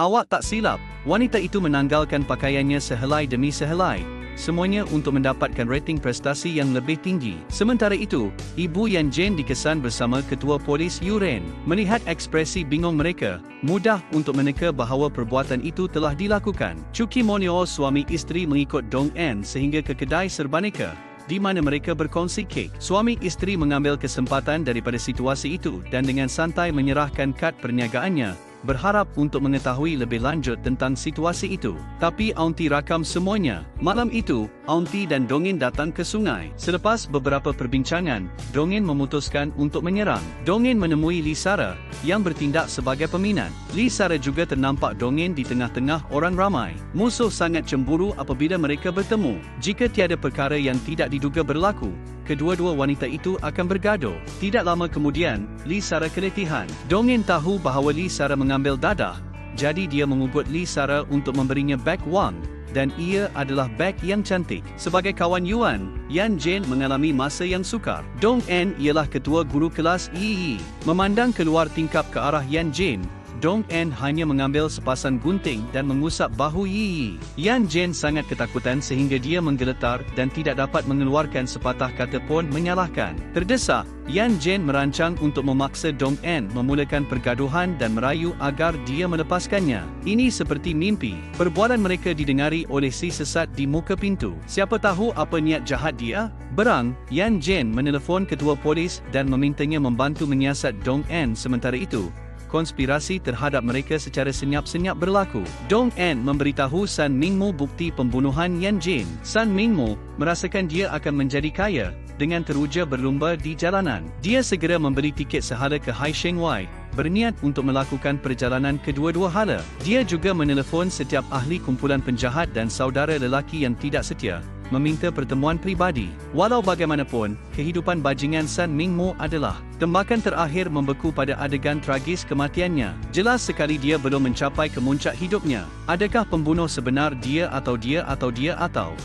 Awak tak silap, wanita itu menanggalkan pakaiannya sehelai demi sehelai, semuanya untuk mendapatkan rating prestasi yang lebih tinggi. Sementara itu, Ibu Yan Jane dikesan bersama Ketua Polis Yuren. Melihat ekspresi bingung mereka, mudah untuk meneka bahawa perbuatan itu telah dilakukan. Chuki Monyo suami isteri mengikut Dong En sehingga ke kedai serbaneka di mana mereka berkongsi kek. Suami isteri mengambil kesempatan daripada situasi itu dan dengan santai menyerahkan kad perniagaannya berharap untuk mengetahui lebih lanjut tentang situasi itu. Tapi Aunty rakam semuanya. Malam itu, Aunty dan Dongin datang ke sungai. Selepas beberapa perbincangan, Dongin memutuskan untuk menyerang. Dongin menemui Lisara, yang bertindak sebagai peminat. Lisara juga ternampak Dongin di tengah-tengah orang ramai. Musuh sangat cemburu apabila mereka bertemu. Jika tiada perkara yang tidak diduga berlaku, kedua-dua wanita itu akan bergaduh. Tidak lama kemudian, Li Sara keletihan. Dongin tahu bahawa Li Sara mengambil dadah, jadi dia mengugut Li Sara untuk memberinya beg wang dan ia adalah beg yang cantik. Sebagai kawan Yuan, Yan Jane mengalami masa yang sukar. Dong En ialah ketua guru kelas Yi. Memandang keluar tingkap ke arah Yan Jane, Dong En hanya mengambil sepasang gunting dan mengusap bahu Yi Yi. Yan Jen sangat ketakutan sehingga dia menggeletar dan tidak dapat mengeluarkan sepatah kata pun menyalahkan. Terdesak, Yan Jen merancang untuk memaksa Dong En memulakan pergaduhan dan merayu agar dia melepaskannya. Ini seperti mimpi. Perbualan mereka didengari oleh si sesat di muka pintu. Siapa tahu apa niat jahat dia? Berang, Yan Jen menelefon ketua polis dan memintanya membantu menyiasat Dong En sementara itu konspirasi terhadap mereka secara senyap-senyap berlaku. Dong En memberitahu San Mingmo bukti pembunuhan Yan Jin. San Mingmo merasakan dia akan menjadi kaya dengan teruja berlumba di jalanan. Dia segera membeli tiket sehala ke Hai Sheng Wai berniat untuk melakukan perjalanan kedua-dua hala. Dia juga menelefon setiap ahli kumpulan penjahat dan saudara lelaki yang tidak setia meminta pertemuan pribadi. Walau bagaimanapun, kehidupan bajingan San Mingmo adalah tembakan terakhir membeku pada adegan tragis kematiannya. Jelas sekali dia belum mencapai kemuncak hidupnya. Adakah pembunuh sebenar dia atau dia atau dia atau